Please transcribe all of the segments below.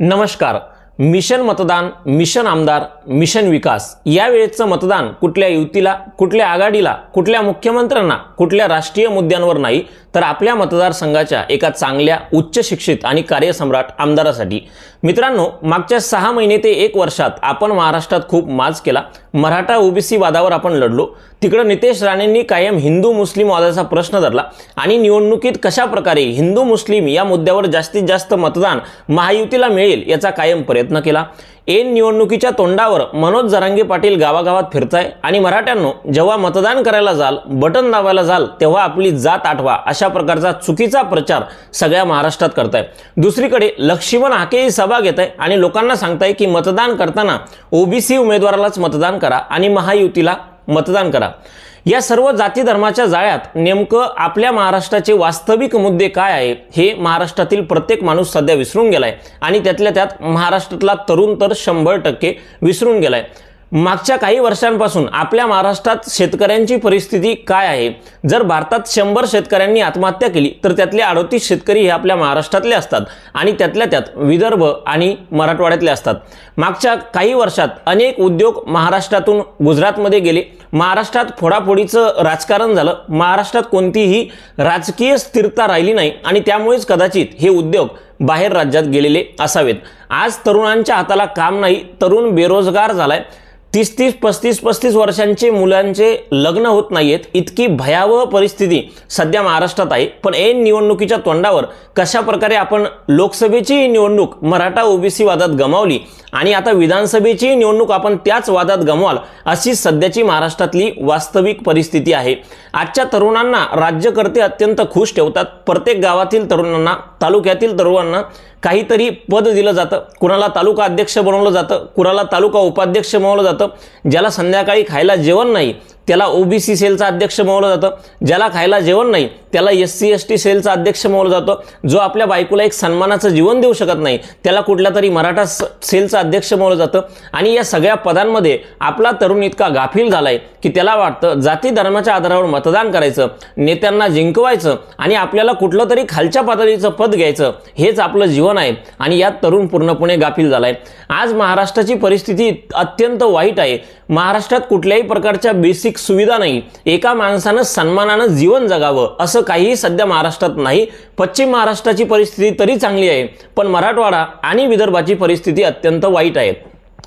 नमस्कार. मिशन मतदान मिशन आमदार मिशन विकास या वेळेचं मतदान कुठल्या युतीला कुठल्या आघाडीला कुठल्या मुख्यमंत्र्यांना कुठल्या राष्ट्रीय मुद्द्यांवर नाही तर आपल्या मतदारसंघाच्या एका चांगल्या उच्च शिक्षित आणि कार्यसम्राट आमदारासाठी. मित्रांनो मागच्या सहा महिने ते एक वर्षात आपण महाराष्ट्रात खूप माज केला. मराठा ओबीसी वादावर आपण लढलो. तिकडं नितेश राणेंनी कायम हिंदू मुस्लिम वादाचा प्रश्न धरला. आणि निवडणुकीत कशा प्रकारे हिंदू मुस्लिम या मुद्द्यावर जास्तीत जास्त मतदान महायुतीला मिळेल याचा कायम प्रयत्न केला. ऐन निवडणुकीच्या तोंडावर मनोज जरांगे पाटील गावागावात फिरताय आणि मराठ्यांनो जेव्हा मतदान करायला जाल बटन दाबायला जाल तेव्हा आपली जात आठवा अशा प्रकारचा चुकीचा प्रचार सगळ्या महाराष्ट्रात करताय. दुसरीकडे लक्ष्मण हाके ही सभा घेत आहे आणि लोकांना सांगताय की मतदान करताना ओबीसी उमेदवारालाच मतदान करा आणि महायुतीला मतदान करा. या सर्व जाती धर्माच्या जाळ्यात नेमकं आपल्या महाराष्ट्राचे वास्तविक मुद्दे काय आहे हे महाराष्ट्रातील प्रत्येक माणूस सध्या विसरून गेलाय. आणि त्यातल्या त्यात महाराष्ट्रातला तरुण तर शंभर टक्के विसरून गेलाय. मागच्या काही वर्षांपासून आपल्या महाराष्ट्रात शेतकऱ्यांची परिस्थिती काय आहे? जर भारतात शंभर शेतकऱ्यांनी आत्महत्या केली तर त्यातले अडोतीस शेतकरी हे आपल्या महाराष्ट्रातले असतात आणि त्यातल्या त्यात विदर्भ आणि मराठवाड्यातले असतात. मागच्या काही वर्षात अनेक उद्योग महाराष्ट्रातून गुजरातमध्ये गेले. महाराष्ट्रात फोडाफोडीचं राजकारण झालं. महाराष्ट्रात कोणतीही राजकीय स्थिरता राहिली नाही आणि त्यामुळेच कदाचित हे उद्योग बाहेर राज्यात गेलेले असावेत. आज तरुणांच्या हाताला काम नाही तरुण बेरोजगार झालाय. तीस तीस पस्तीस पस्तीस वर्षांचे मुलांचे लग्न होत नाहीयेत. इतकी भयावह परिस्थिती सध्या महाराष्ट्रात आहे. पण ऐन निवडणुकीच्या तोंडावर कशा प्रकारे आपण लोकसभेची निवडणूक मराठा ओबीसी वादात गमावली आणि आता विधानसभेची निवडणूक आपण त्याच वादात गमवाल अशी सध्याची महाराष्ट्रातली वास्तविक परिस्थिती आहे. आजच्या तरुणांना राज्यकर्ते अत्यंत खुश ठेवतात. प्रत्येक गावातील तरुणांना तालुक्यातील तरुणांना काहीतरी पद दिलं जातं. कुणाला तालुका अध्यक्ष बनवलं जातं कुणाला तालुका उपाध्यक्ष बनवलं जातं ज्याला संध्याकाळी खायला जेवण नाही त्याला ओबीसी सेलचा अध्यक्ष मावलं जातं. ज्याला खायला जेवण नाही त्याला एस सी एस टी सेलचा अध्यक्ष बनवलं जातं. जो आपल्या बायकोला एक सन्मानाचं जीवन देऊ शकत नाही त्याला कुठल्या तरी मराठा स- सेलचं अध्यक्ष मावलं जातं. आणि या सगळ्या पदांमध्ये आपला तरुण इतका गाफील झालाय की त्याला वाटतं जाती धर्माच्या आधारावर मतदान करायचं नेत्यांना जिंकवायचं आणि आपल्याला कुठलं तरी खालच्या पातळीचं पद घ्यायचं हेच आपलं जीवन आहे. आणि यात तरुण पूर्णपणे गाफील झालाय. आज महाराष्ट्राची परिस्थिती अत्यंत वाईट आहे. महाराष्ट्रात कुठल्याही प्रकारच्या बेसिक सुविधा नाही. एका माणसानं सन्मानानं जीवन जगावं असं काहीही सध्या महाराष्ट्रात नाही. पश्चिम महाराष्ट्राची परिस्थिती तरी चांगली आहे पण मराठवाडा आणि विदर्भाची परिस्थिती अत्यंत वाईट आहे.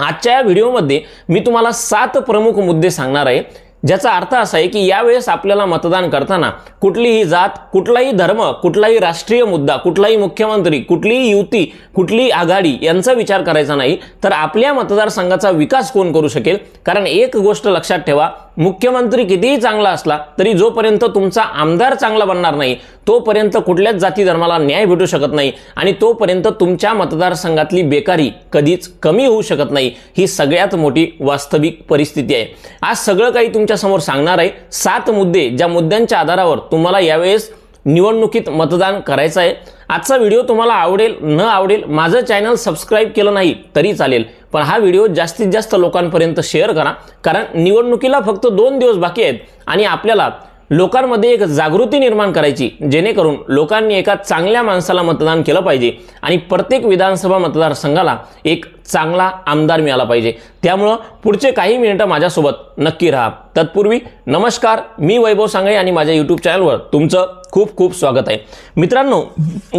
आजच्या या व्हिडिओमध्ये मी तुम्हाला सात प्रमुख मुद्दे सांगणार आहे. ज्याचा अर्थ असा आहे की यावेळेस आपल्याला मतदान करताना कुठलीही जात कुठलाही धर्म कुठलाही राष्ट्रीय मुद्दा कुठलाही मुख्यमंत्री कुठलीही युती कुठलीही आघाडी यांचा विचार करायचा नाही तर आपल्या मतदारसंघाचा विकास कोण करू शकेल? कारण एक गोष्ट लक्षात ठेवा मुख्यमंत्री कितीही चांगला असला तरी जोपर्यंत तुमचा आमदार चांगला बनणार नाही तोपर्यंत कुठल्याच जाती धर्माला न्याय भेटू शकत नाही आणि तोपर्यंत तुमच्या मतदारसंघातली बेकारी कधीच कमी होऊ शकत नाही ही सगळ्यात मोठी वास्तविक परिस्थिती आहे. आज सगळं काही तुमच्यासमोर सांगणार आहे. सात मुद्दे ज्या मुद्द्यांच्या आधारावर तुम्हाला यावेळेस निवडणुकीत मतदान करायचं आहे. आजचा व्हिडिओ तुम्हाला आवडेल न आवडेल माझं चॅनल सबस्क्राईब केलं नाही तरी चालेल. पण हा व्हिडिओ जास्तीत जास्त लोकांपर्यंत शेअर करा. कारण निवडणुकीला फक्त दोन दिवस बाकी आहेत आणि आपल्याला लोकांमध्ये एक जागृती निर्माण करायची जेणेकरून लोकांनी एका चांगल्या माणसाला मतदान केलं पाहिजे आणि प्रत्येक विधानसभा मतदारसंघाला एक चांगला आमदार मिळाला पाहिजे. त्यामुळं पुढचे काही मिनिटं माझ्यासोबत नक्की राहा. तत्पूर्वी नमस्कार मी वैभव सांगळे आणि माझ्या यूट्यूब चॅनलवर तुमचं खूप खूप स्वागत आहे. मित्रांनो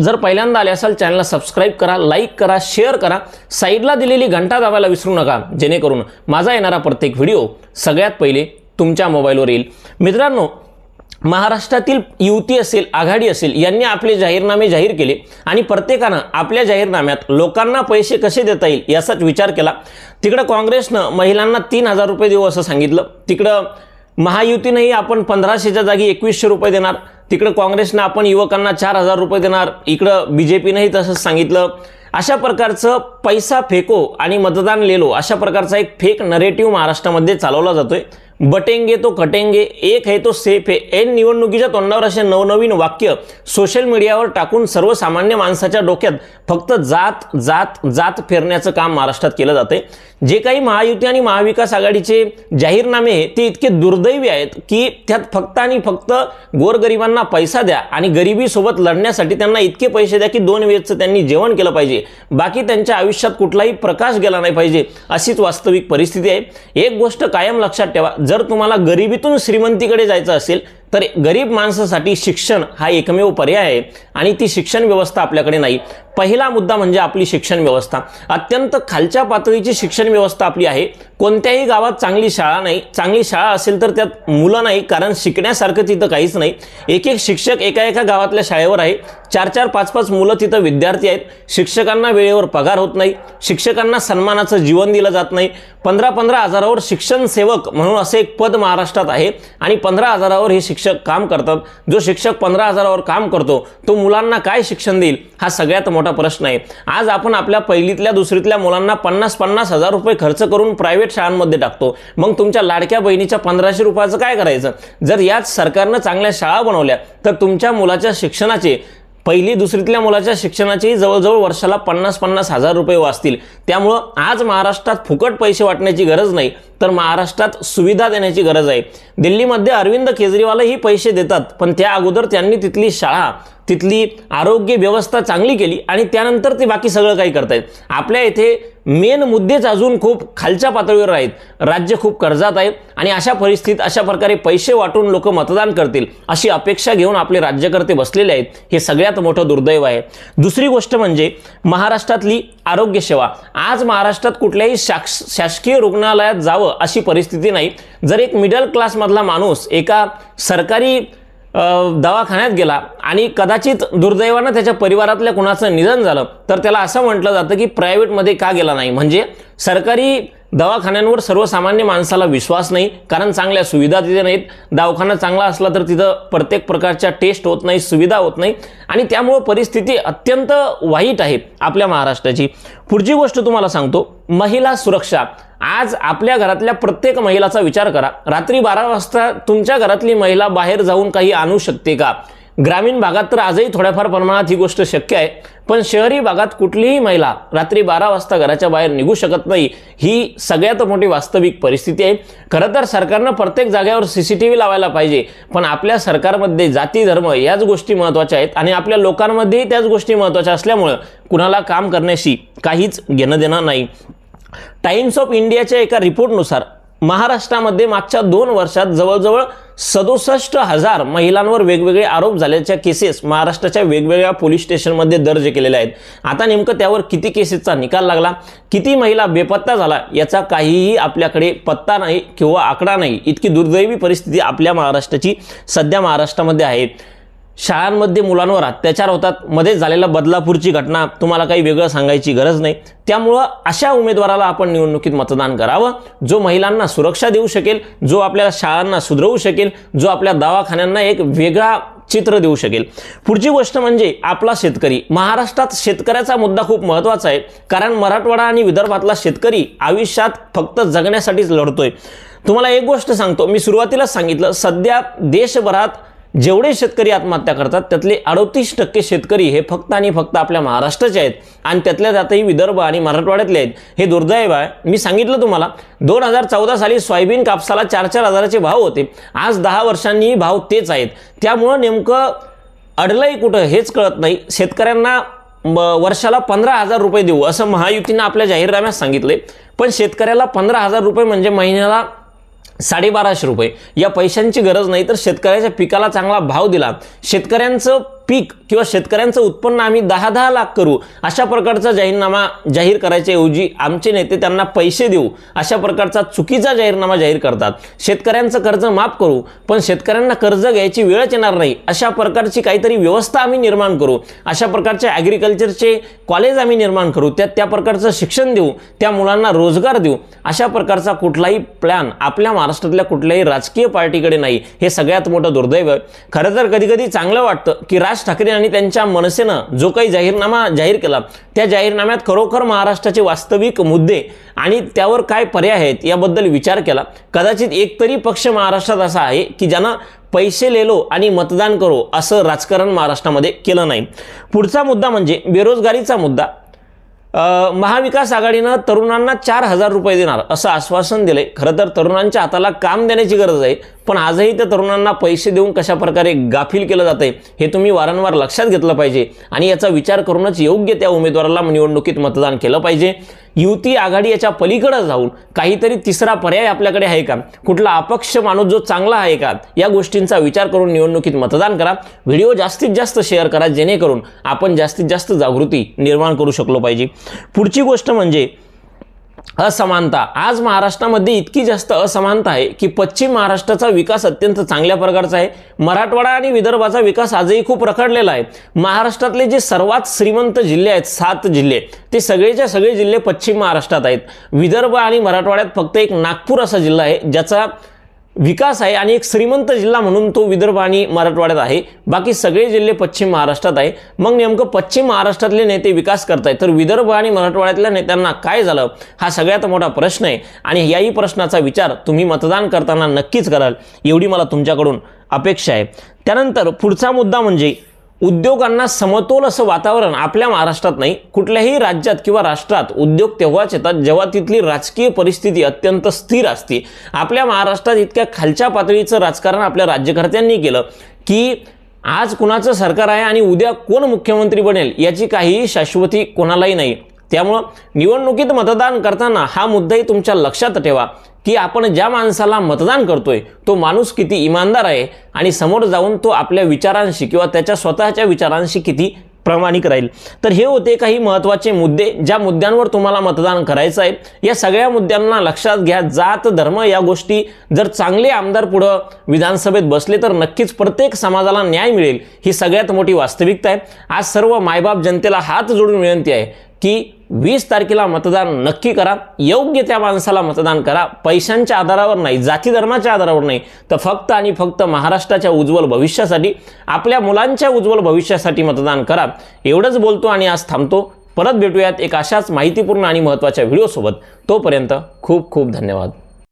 जर पहिल्यांदा आले असाल चॅनलला सबस्क्राईब करा लाईक करा शेअर करा. साईडला दिलेली घंटा दाबायला विसरू नका जेणेकरून माझा येणारा प्रत्येक व्हिडिओ सगळ्यात पहिले तुमच्या मोबाईलवर येईल. मित्रांनो महाराष्ट्रातील युती असेल आघाडी असेल यांनी आपले जाहीरनामे जाहीर केले आणि प्रत्येकानं आपल्या जाहीरनाम्यात लोकांना पैसे कसे देता येईल याचाच विचार केला. तिकडं काँग्रेसनं महिलांना तीन हजार रुपये देऊ असं सांगितलं. तिकडं महायुतीनंही आपण पंधराशेच्या जागी एकवीसशे रुपये देणार. तिकडं काँग्रेसनं आपण युवकांना चार हजार रुपये देणार. इकडं बी जे पीनंही तसंच सांगितलं. अशा प्रकारचं पैसा फेको आणि मतदान लेलो अशा प्रकारचा एक फेक नरेटिव्ह महाराष्ट्रामध्ये चालवला जातोय. बटेंगे तो कटेंगे एक है तो सेफ आहे ऐन निवडणुकीच्या तोंडावर असे नवनवीन वाक्य सोशल मीडियावर टाकून सर्वसामान्य माणसाच्या डोक्यात फक्त जात जात जात फेरण्याचं काम महाराष्ट्रात केलं जाते जे काही महायुती आणि महाविकास आघाडीचे जाहीरनामे आहे ते इतके दुर्दैवी आहेत की त्यात फक्त आणि फक्त गोरगरिबांना पैसा द्या आणि गरिबीसोबत लढण्यासाठी त्यांना इतके पैसे द्या की दोन वेळचं त्यांनी जेवण केलं पाहिजे. बाकी त्यांच्या आयुष्यात कुठलाही प्रकाश गेला नाही पाहिजे अशीच वास्तविक परिस्थिती आहे. एक गोष्ट कायम लक्षात ठेवा जर तुम्हाला गरिबीतून श्रीमंतीकडे जायचं असेल तर गरीब माणसासाठी शिक्षण हा एकमेव पर्याय आहे आणि ती शिक्षण व्यवस्था आपल्याकडे नाही. पहिला मुद्दा म्हणजे आपली शिक्षण व्यवस्था. अत्यंत खालच्या पातळीची शिक्षण व्यवस्था आपली आहे. कोणत्याही गावात चांगली शाळा नाही. चांगली शाळा असेल तर त्यात मुलं नाही कारण शिकण्यासारखं तिथं काहीच नाही. एक एक शिक्षक एका एका गावातल्या शाळेवर आहे. चार चार पाच पाच मुलं तिथं विद्यार्थी आहेत. शिक्षकांना वेळेवर पगार होत नाही. शिक्षकांना सन्मानाचं जीवन दिलं जात नाही. पंधरा पंधरा हजारावर शिक्षण सेवक म्हणून असे एक पद महाराष्ट्रात आहे आणि पंधरा हजारावर हे शिक्षक काम करतात जो शिक्षक पंधरा हजारावर काम करतो तो मुलांना काय शिक्षण देईल? हा सगळ्यात मोठा प्रश्न आहे. आज आपण आपल्या पहिलीतल्या दुसरीतल्या मुलांना पन्नास पन्नास हजार रुपये खर्च करून प्रायव्हेट शाळांमध्ये टाकतो. मग तुमच्या लाडक्या बहिणीच्या पंधराशे रुपयाचं काय करायचं? जर याच सरकारनं चांगल्या शाळा बनवल्या तर तुमच्या मुलाच्या शिक्षणाचे पहिली दुसरीतल्या मुलाच्या शिक्षणाचेही जवळजवळ वर्षाला पन्नास पन्नास हजार रुपये वाचतील. त्यामुळं आज महाराष्ट्रात फुकट पैसे वाटण्याची गरज नाही तर महाराष्ट्रात सुविधा देण्याची गरज आहे. दिल्लीमध्ये अरविंद केजरीवालही पैसे देतात पण त्या अगोदर त्यांनी तिथली शाळा तिथली आरोग्य व्यवस्था चांगली केली आणि त्यानंतर ते बाकी सगळं काही करतायत. आपल्या इथे मेन मुद्देच अजून खूप खालच्या पातळीवर आहेत. राज्य खूप कर्जात आहे आणि अशा परिस्थितीत अशा प्रकारे पैसे वाटून लोक मतदान करतील अशी अपेक्षा घेऊन आपले राज्यकर्ते बसलेले आहेत. हे सगळ्यात मोठं दुर्दैव आहे. दुसरी गोष्ट म्हणजे महाराष्ट्रातली आरोग्यसेवा आज महाराष्ट्रात कुठल्याही शाक्ष शासकीय रुग्णालयात जावं अशी परिस्थिती नाही. जर एक मिडल क्लासमधला माणूस एका सरकारी दवाखान्यात गेला आणि कदाचित दुर्दैवानं त्याच्या परिवारातल्या कुणाचं निधन झालं. तर त्याला असं म्हटलं जातं की प्रायव्हेटमध्ये का गेला नाही? म्हणजे सरकारी दवाखान्यांवर सर्वसामान्य माणसाला विश्वास नाही कारण चांगल्या सुविधा तिथे नाहीत. दवाखाना चांगला असला तर तिथं प्रत्येक प्रकारच्या टेस्ट होत नाही सुविधा होत नाही. आणि त्यामुळं परिस्थिती अत्यंत वाईट आहे आपल्या महाराष्ट्राची. पुढची गोष्ट तुम्हाला सांगतो महिला सुरक्षा. आज आपल्या घरातल्या प्रत्येक महिलाचा विचार करा. रात्री बारा वाजता तुमच्या घरातली महिला बाहेर जाऊन काही आणू शकते का? ग्रामीण भागात तर आजही थोड्याफार प्रमाणात ही गोष्ट शक्य आहे. पण शहरी भागात कुठलीही महिला रात्री बारा वाजता घराच्या बाहेर निघू शकत नाही ही सगळ्यात मोठी वास्तविक परिस्थिती आहे. खरं तर सरकारनं प्रत्येक जागेवर सी सी टी व्ही लावायला पाहिजे पण आपल्या सरकारमध्ये जाती धर्म याच गोष्टी महत्त्वाच्या आहेत आणि आपल्या लोकांमध्येही त्याच गोष्टी महत्त्वाच्या असल्यामुळं कुणाला काम करण्याशी काहीच घेणं देणं नाही. टाइम्स ऑफ इंडियाच्या एका रिपोर्टनुसार महाराष्ट्रामध्ये मागच्या दोन वर्षात जवळजवळ सदुसष्ट हजार महिलांवर वेगवेगळे आरोप झाल्याच्या केसेस महाराष्ट्राच्या वेगवेगळ्या पोलीस स्टेशनमध्ये दर्ज केलेल्या आहेत. आता नेमकं त्यावर किती केसेसचा निकाल लागला किती महिला बेपत्ता झाला याचा काहीही आपल्याकडे पत्ता नाही किंवा आकडा नाही. इतकी दुर्दैवी परिस्थिती आपल्या महाराष्ट्राची सध्या महाराष्ट्रामध्ये आहे. शाळांमध्ये मुलांवर अत्याचार होतात. मध्ये झालेल्या बदलापूरची घटना तुम्हाला काही वेगळं सांगायची गरज नाही. त्यामुळं अशा उमेदवाराला आपण निवडणुकीत मतदान करावं. जो महिलांना सुरक्षा देऊ शकेल जो आपल्या शाळांना सुधरवू शकेल जो आपल्या दवाखान्यांना एक वेगळा चित्र देऊ शकेल. पुढची गोष्ट म्हणजे आपला शेतकरी. महाराष्ट्रात शेतकऱ्याचा मुद्दा खूप महत्त्वाचा आहे. कारण मराठवाडा आणि विदर्भातला शेतकरी आयुष्यात फक्त जगण्यासाठीच लढतोय. तुम्हाला एक गोष्ट सांगतो. मी सुरुवातीलाच सांगितलं सध्या देशभरात जेवढे शेतकरी आत्महत्या करतात त्यातले अडतीस टक्के शेतकरी हे फक्त आणि फक्त आपल्या महाराष्ट्राचे आहेत. आणि त्यातल्या त्यातही विदर्भ आणि मराठवाड्यातले आहेत. हे दुर्दैव आहे. मी सांगितलं तुम्हाला दोन हजार चौदा साली सोयाबीन कापसाला चार चार हजाराचे भाव होते. आज दहा वर्षांनी भाव तेच आहेत. त्यामुळं नेमकं अडलंही कुठं हेच कळत नाही. शेतकऱ्यांना म, वर्षाला पंधरा हजार रुपये देऊ असं महायुतीनं आपल्या जाहीरनाम्यात सांगितले पण शेतकऱ्याला पंधरा हजार रुपये म्हणजे महिन्याला साडेबाराशे रुपये. या पैशांची गरज नाही तर शेतकऱ्याच्या पिकाला चांगला भाव दिला शेतकऱ्यांचं पीक किंवा शेतकऱ्यांचं उत्पन्न आम्ही दहा दहा लाख करू. अशा प्रकारचा जाहीरनामा जाहीर करायच्याऐवजी आमचे नेते त्यांना पैसे देऊ. अशा प्रकारचा चुकीचा जाहीरनामा जाहीर करतात. शेतकऱ्यांचं कर्ज माफ करू पण शेतकऱ्यांना कर्ज घ्यायची वेळच येणार नाही. अशा प्रकारची काहीतरी व्यवस्था आम्ही निर्माण करू. अशा प्रकारचे ॲग्रिकल्चरचे कॉलेज आम्ही निर्माण करू. त्यात त्या प्रकारचं शिक्षण देऊ. त्या मुलांना रोजगार देऊ. अशा प्रकारचा कुठलाही प्लॅन आपल्या महाराष्ट्रातल्या कुठल्याही राजकीय पार्टीकडे नाही. हे सगळ्यात मोठं दुर्दैव आहे. खरं तर कधीकधी चांगलं वाटतं की राज राज ठाकरे यांनी त्यांच्या मनसेनं जो काही जाहीरनामा जाहीर केला त्या जाहीरनाम्यात खरोखर महाराष्ट्राचे वास्तविक मुद्दे आणि त्यावर काय पर्याय आहेत याबद्दल विचार केला. कदाचित एकतरी पक्ष महाराष्ट्रात असा आहे की ज्यानं पैसे लेलो आणि मतदान करो असं राजकारण महाराष्ट्रामध्ये केलं नाही. पुढचा मुद्दा म्हणजे बेरोजगारीचा मुद्दा. महाविकास आघाडीनं तरुणांना चार हजार रुपये देणार असं आश्वासन दिलंय. खरं तर तरुणांच्या हाताला काम देण्याची गरज आहे पण आजही त्या तरुणांना पैसे देऊन कशा प्रकारे गाफील केलं जातंय हे तुम्ही वारंवार लक्षात घेतलं पाहिजे. आणि याचा विचार करूनच योग्य त्या उमेदवाराला निवडणुकीत मतदान केलं पाहिजे. युती आघाडी याच्या पलीकडे जाऊन काहीतरी तिसरा पर्याय आपल्याकडे आहे का? कुठला अपक्ष माणूस जो चांगला आहे का? या गोष्टींचा विचार करून निवडणुकीत मतदान करा. व्हिडिओ जास्तीत जास्त शेअर करा जेणेकरून आपण जास्तीत जास्त जागृती निर्माण करू शकलो पाहिजे. पुढची गोष्ट म्हणजे असमानता. आज महाराष्ट्रामध्ये इतकी जास्त असमानता आहे की पश्चिम महाराष्ट्राचा विकास अत्यंत चांगल्या प्रकारचा आहे. मराठवाडा आणि विदर्भाचा विकास आजही खूप रखडलेला आहे. महाराष्ट्रातले जे सर्वात श्रीमंत जिल्हे आहेत सात जिल्हे ते सगळेच्या सगळे जिल्हे पश्चिम महाराष्ट्रात आहेत. विदर्भ आणि मराठवाड्यात फक्त एक नागपूर असा जिल्हा आहे ज्याचा विकास आहे आणि एक श्रीमंत जिल्हा म्हणून तो विदर्भ आणि मराठवाड्यात आहे. बाकी सगळे जिल्हे पश्चिम महाराष्ट्रात आहे. मग नेमकं पश्चिम महाराष्ट्रातले नेते विकास करतायत. तर विदर्भ आणि मराठवाड्यातल्या नेत्यांना काय झालं? हा सगळ्यात मोठा प्रश्न आहे. आणि याही प्रश्नाचा विचार तुम्ही मतदान करताना नक्कीच कराल. एवढी मला तुमच्याकडून अपेक्षा आहे. त्यानंतर पुढचा मुद्दा म्हणजे उद्योगांना समतोल असं वातावरण आपल्या महाराष्ट्रात नाही कुठल्याही राज्यात किंवा राष्ट्रात उद्योग तेव्हाच येतात जेव्हा तिथली राजकीय परिस्थिती अत्यंत स्थिर असते. आपल्या महाराष्ट्रात इतक्या खालच्या पातळीचं राजकारण आपल्या राज्यकर्त्यांनी केलं की आज कुणाचं सरकार आहे आणि उद्या कोण मुख्यमंत्री बनेल याची काहीही शाश्वती कोणालाही नाही. त्यामुळं निवडणुकीत मतदान करताना हा मुद्दाही तुमच्या लक्षात ठेवा की आपण ज्या माणसाला मतदान करतोय तो माणूस किती इमानदार आहे आणि समोर जाऊन तो आपल्या विचारांशी किंवा त्याच्या स्वतःच्या विचारांशी किती प्रामाणिक राहील. तर हे होते काही महत्त्वाचे मुद्दे ज्या मुद्द्यांवर तुम्हाला मतदान करायचं आहे. या सगळ्या मुद्द्यांना लक्षात घ्या. जात धर्म या गोष्टी जर चांगले आमदार पुढं विधानसभेत बसले तर नक्कीच प्रत्येक समाजाला न्याय मिळेल. ही सगळ्यात मोठी वास्तविकता आहे. आज सर्व मायबाप जनतेला हात जोडून विनंती आहे. की वीस तारखेला मतदान नक्की करा. योग्य त्या माणसाला मतदान करा. पैशांच्या आधारावर नाही जाती धर्माच्या आधारावर नाही तर फक्त आणि फक्त महाराष्ट्राच्या उज्ज्वल भविष्यासाठी आपल्या मुलांच्या उज्ज्वल भविष्यासाठी मतदान करा. एवढंच बोलतो आणि आज थांबतो. परत भेटूयात एक अशाच माहितीपूर्ण आणि महत्त्वाच्या व्हिडिओसोबत. तोपर्यंत खूप खूप धन्यवाद.